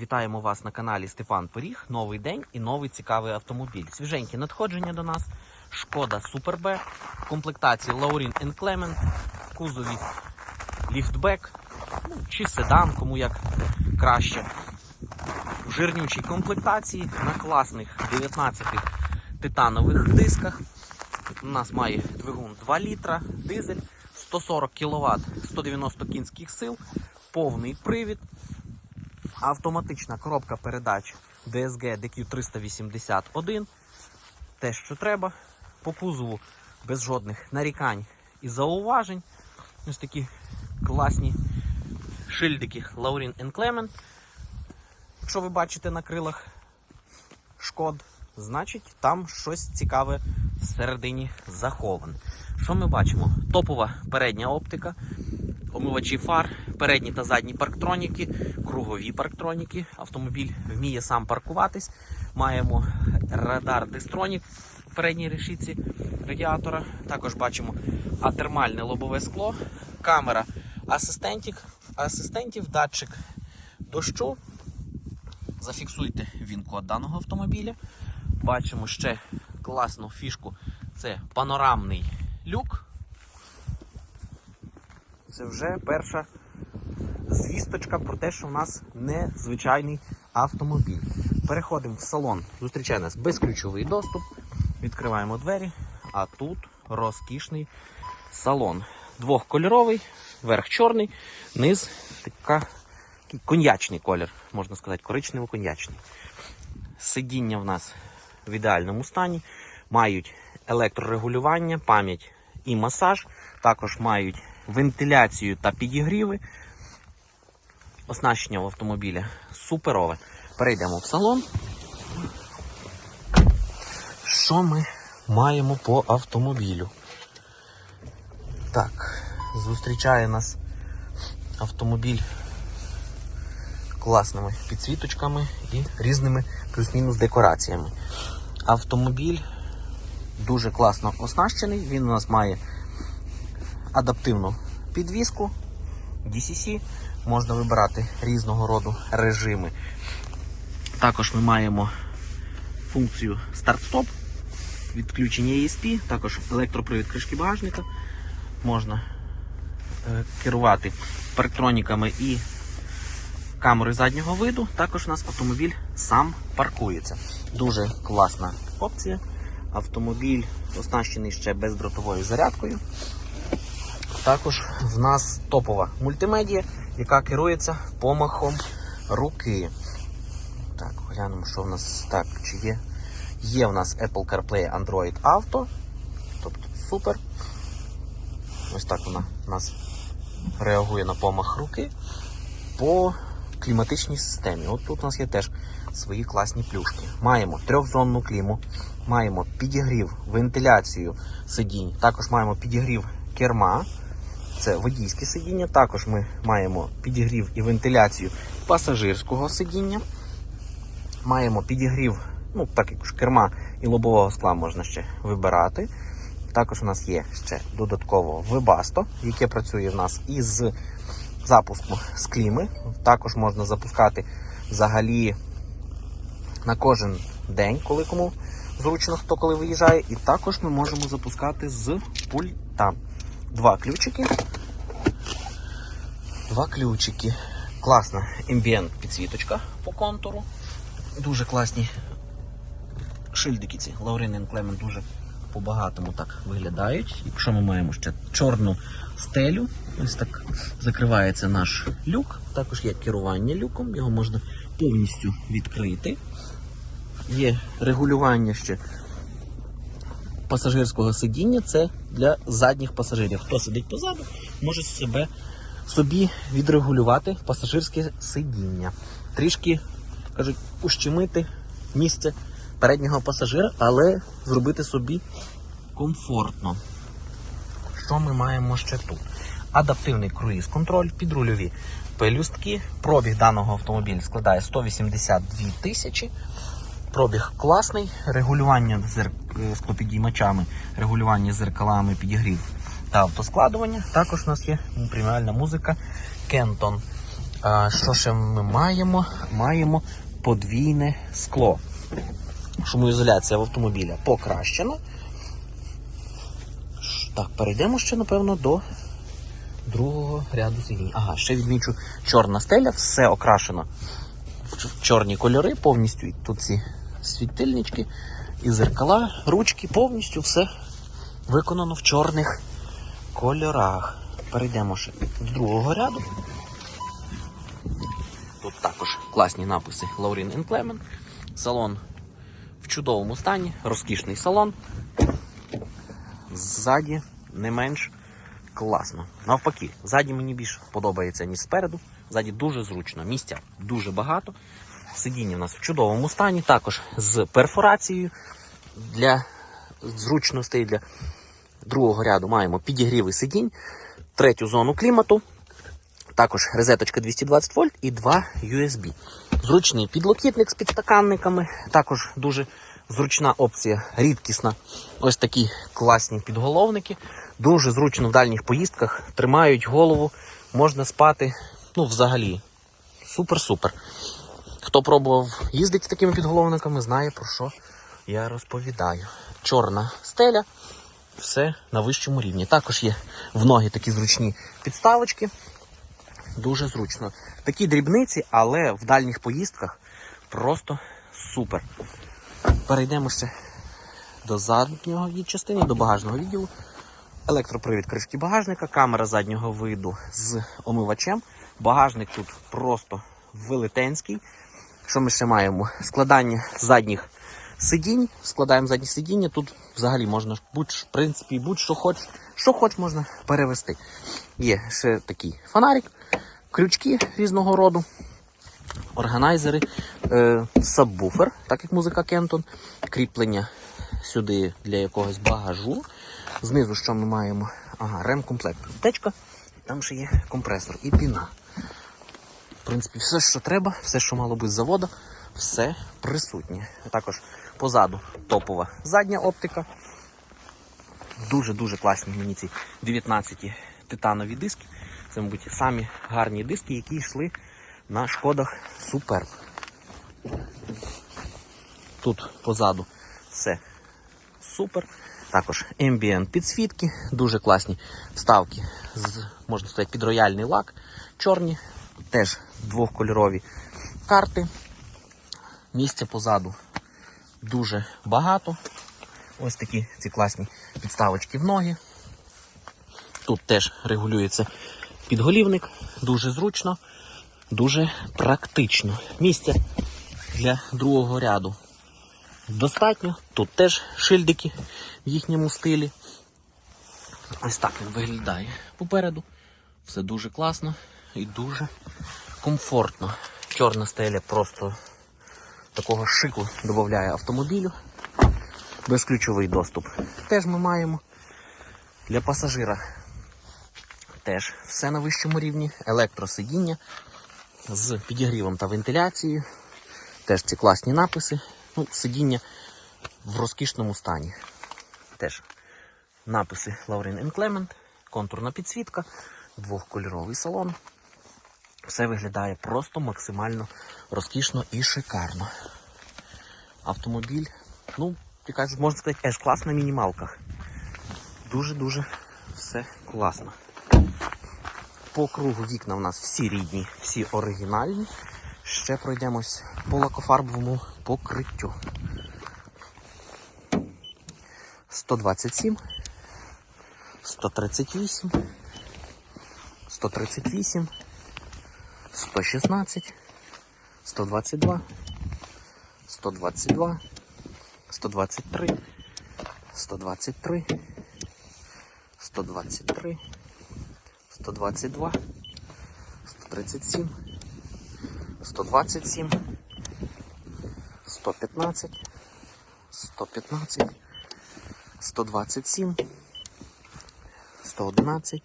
Вітаємо вас на каналі Степан Поріг. Новий день і новий цікавий автомобіль. Свіженькі надходження до нас. Шкода B, в комплектації Clement, в кузові ліфтбек, ну, чи седан, кому як краще. В жирнючій комплектації на класних 19 титанових дисках. У нас має двигун 2 літра, дизель, 140 кВт, 190 кінських сил, повний привід, автоматична коробка передач DSG DQ381. Те, що треба. По кузову без жодних нарікань і зауважень. Ось такі класні шильдики Laurin Clement. Якщо ви бачите на крилах шкод, значить там щось цікаве всередині заховане. Що ми бачимо? Топова передня оптика, омивачі фар, передні та задні парктроніки, кругові парктроніки. Автомобіль вміє сам паркуватись. Маємо радар Дистронік в передній решітці радіатора. Також бачимо атермальне лобове скло, камера асистентів, асистентів, датчик дощу. Зафіксуйте він-код даного автомобіля. Бачимо ще класну фішку. Це панорамний люк. Це вже перша звісточка про те, що в нас незвичайний автомобіль. Переходимо в салон. Зустрічає нас безключовий доступ. Відкриваємо двері, а тут розкішний салон. Двохкольоровий, верх чорний, низ така, коньячний колір, можна сказати, коричнево-коньячний. Сидіння в нас в ідеальному стані, мають електрорегулювання, пам'ять і масаж, також мають вентиляцію та підігріви. Оснащення в автомобіля суперове. Перейдемо в салон. Що ми маємо по автомобілю? Так, зустрічає нас автомобіль класними підсвіточками і різними плюс-мінус декораціями. Автомобіль дуже класно оснащений. Він у нас має адаптивну підвіску DCC. Можна вибирати різного роду режими. Також ми маємо функцію старт-стоп, відключення ESP, також електропривід кришки багажника. Можна е, керувати парктроніками і камери заднього виду. Також у нас автомобіль сам паркується. Дуже класна опція. Автомобіль оснащений ще бездротовою зарядкою. Також в нас топова мультимедія, яка керується помахом руки. Так, глянемо, що в нас так, чи є. Є в нас Apple CarPlay Android Auto. Тобто супер. Ось так вона в нас реагує на помах руки по кліматичній системі. От тут у нас є теж свої класні плюшки. Маємо трьохзонну кліму, маємо підігрів, вентиляцію сидінь, також маємо підігрів керма. Це водійське сидіння. Також ми маємо підігрів і вентиляцію пасажирського сидіння. Маємо підігрів, ну, так як керма і лобового скла можна ще вибирати. Також у нас є ще додатково Webasto, яке працює в нас із запуску з кліми. Також можна запускати взагалі на кожен день, коли кому зручно, хто коли виїжджає. І також ми можемо запускати з пульта. Два ключики. Два ключики. Класна ambient підсвіточка по контуру. Дуже класні шильдики ці. Laurin Clement дуже по-багатому так виглядають. Якщо ми маємо ще чорну стелю, ось так закривається наш люк. Також є керування люком, його можна повністю відкрити. Є регулювання ще пасажирського сидіння, це для задніх пасажирів. Хто сидить позаду, може себе собі відрегулювати пасажирське сидіння. Трішки, кажуть, ущемити місце переднього пасажира, але зробити собі комфортно. Що ми маємо ще тут? Адаптивний круїз-контроль, підрульові пелюстки. Пробіг даного автомобіля складає 182 тисячі. Пробіг класний, регулювання зер... склопідіймачами, регулювання зеркалами, підігрів та автоскладування. Також у нас є преміальна музика Кентон. Що ще ми маємо? Маємо подвійне скло. Шумоізоляція в автомобіля покращена. Так, перейдемо ще, напевно, до другого ряду сидінь. Ага, ще відмічу чорна стеля, все окрашено в чорні кольори, повністю тут ці світильнички і зеркала, ручки, повністю все виконано в чорних кольорах. Перейдемо ще до другого ряду. Тут також класні написи Лаурін Клемен. Салон в чудовому стані, розкішний салон. Ззаді не менш класно. Навпаки, ззаді мені більше подобається, ніж спереду. Ззаді дуже зручно, місця дуже багато. Сидіння у нас в чудовому стані, також з перфорацією. Для зручностей для другого ряду маємо підігріви сидінь, третю зону клімату, також розеточка 220 вольт і два USB. Зручний підлокітник з підстаканниками, також дуже зручна опція, рідкісна. Ось такі класні підголовники. Дуже зручно в дальніх поїздках, тримають голову, можна спати. Ну, взагалі, супер-супер. Хто пробував їздити з такими підголовниками, знає про що я розповідаю. Чорна стеля, все на вищому рівні. Також є в ноги такі зручні підставочки. Дуже зручно. Такі дрібниці, але в дальніх поїздках просто супер. Перейдемо ще до заднього частини, до багажного відділу. Електропривід кришки багажника, камера заднього виду з омивачем. Багажник тут просто велетенський. Що ми ще маємо? Складання задніх сидінь. Складаємо задні сидіння. Тут взагалі можна будь, в принципі, будь-що хоч, що хоч можна перевести. Є ще такий фонарик, крючки різного роду, органайзери, е, сабвуфер, так як музика Кентон, кріплення сюди для якогось багажу. Знизу що ми маємо? Ага, ремкомплект. Течка, там ще є компресор і піна. Принципі, все, що треба, все, що мало бути з заводу, все присутнє. Також позаду топова задня оптика. Дуже-дуже класні мені ці 19 титанові диски. Це, мабуть, самі гарні диски, які йшли на шкодах Суперб. Тут позаду все супер. Також ambient підсвітки, дуже класні вставки з, можна сказати, під рояльний лак, чорні, теж двохкольорові карти. Місця позаду дуже багато. Ось такі ці класні підставочки в ноги. Тут теж регулюється підголівник, дуже зручно, дуже практично. Місця для другого ряду достатньо. Тут теж шильдики в їхньому стилі. Ось так він виглядає попереду. Все дуже класно і дуже комфортно. Чорна стеля просто такого шику додає автомобілю. Безключовий доступ теж ми маємо. Для пасажира теж все на вищому рівні. Електросидіння з підігрівом та вентиляцією. Теж ці класні написи. Ну, сидіння в розкішному стані. Теж написи Lauren Clement, контурна підсвітка, двохкольоровий салон. Все виглядає просто максимально розкішно і шикарно. Автомобіль, ну, кажеш, можна сказати, аж клас на мінімалках. Дуже-дуже все класно. По кругу вікна у нас всі рідні, всі оригінальні. Ще пройдемось по лакофарбовому покриттю. 127, 138, 138, 116, 122, 122, 123, 123, 123, 122, 137, 127, 115, 115, 127, 111,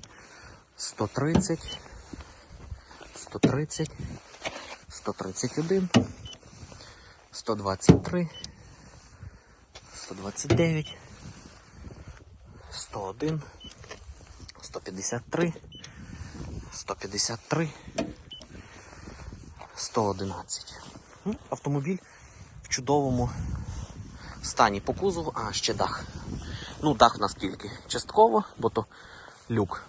130, 130, 131, 123, 129, 101, 153, 153, 111. Ну, Автомобіль в чудовому стані по кузову, а ще дах. Ну, дах в нас тільки частково, бо то люк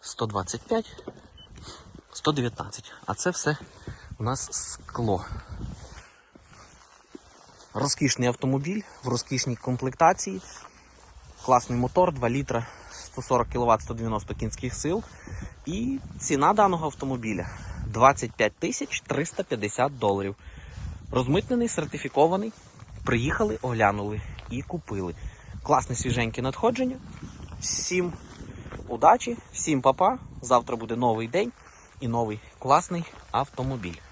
125, 119. А це все у нас скло. Розкішний автомобіль в розкішній комплектації. Класний мотор, 2 літра, 140 кВт, 190 кінських сил. І ціна даного автомобіля 25 тисяч 350 доларів. Розмитнений, сертифікований. Приїхали, оглянули і купили. Класне свіженьке надходження. Всім удачі, всім папа. Завтра буде новий день і новий класний автомобіль.